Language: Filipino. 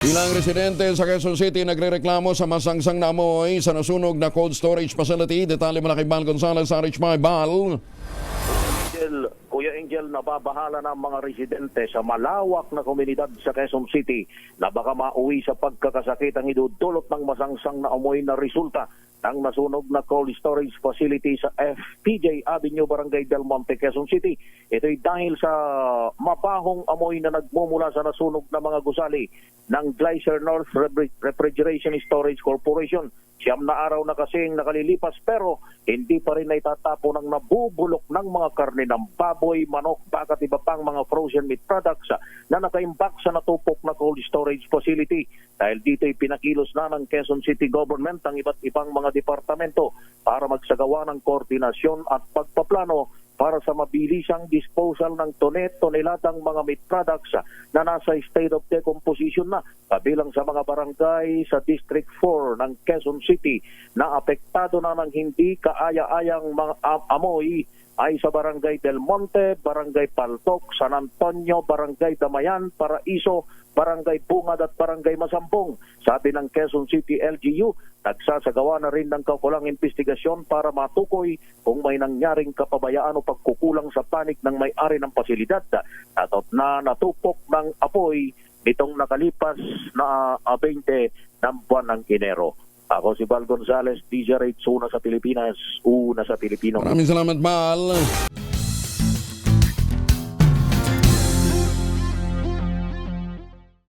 Ilang residente sa Quezon City nagrereklamo sa masangsang na amoy sa nasunog na cold storage facility. Detalye mula kay Bal Rich May Bal. Kuya Angel, nababahala ng mga residente sa malawak na komunidad sa Quezon City na baka mauwi sa pagkakasakit ang idudulot ng masangsang na amoy na resulta ng nasunog na cold storage facility sa FPJ Avenue, Barangay Del Monte, Quezon City. Ito'y dahil sa mabahong amoy na nagmumula sa nasunog na mga gusali ng Gleiser North Refri- Refrigeration Storage Corporation. Siyam na araw na kasing nakalilipas pero hindi pa rin naitatapo ng nabubulok ng mga karne ng baboy, manok, bakat iba pang mga frozen meat products ah, na nakaimbak sa natupok na cold storage facility. Dahil dito'y pinakilos na ng Quezon City Government ang iba't ibang mga departamento para magsagawa ng koordinasyon at pagpaplano para sa mabilisang disposal ng tonet-toneladang mga meat products ah, na nasa state of decomposition na kabilang sa mga barangay sa District 4 ng Quezon City na apektado na ng hindi kaaya-ayang mga am- amoy ay sa Barangay Del Monte, Barangay Paltok, San Antonio, Barangay Damayan, Paraiso, Barangay Bungad at Barangay Masambong. Sabi ng Quezon City LGU, nagsasagawa na rin ng kaukulang investigasyon para matukoy kung may nangyaring kapabayaan o pagkukulang sa panik ng may-ari ng pasilidad na natupok ng apoy nitong nakalipas na ah, 20 ng buwan ng Enero. Ako si Val Gonzales, DJ Rate, una sa Pilipinas, una sa Pilipino. Maraming salamat, Bal.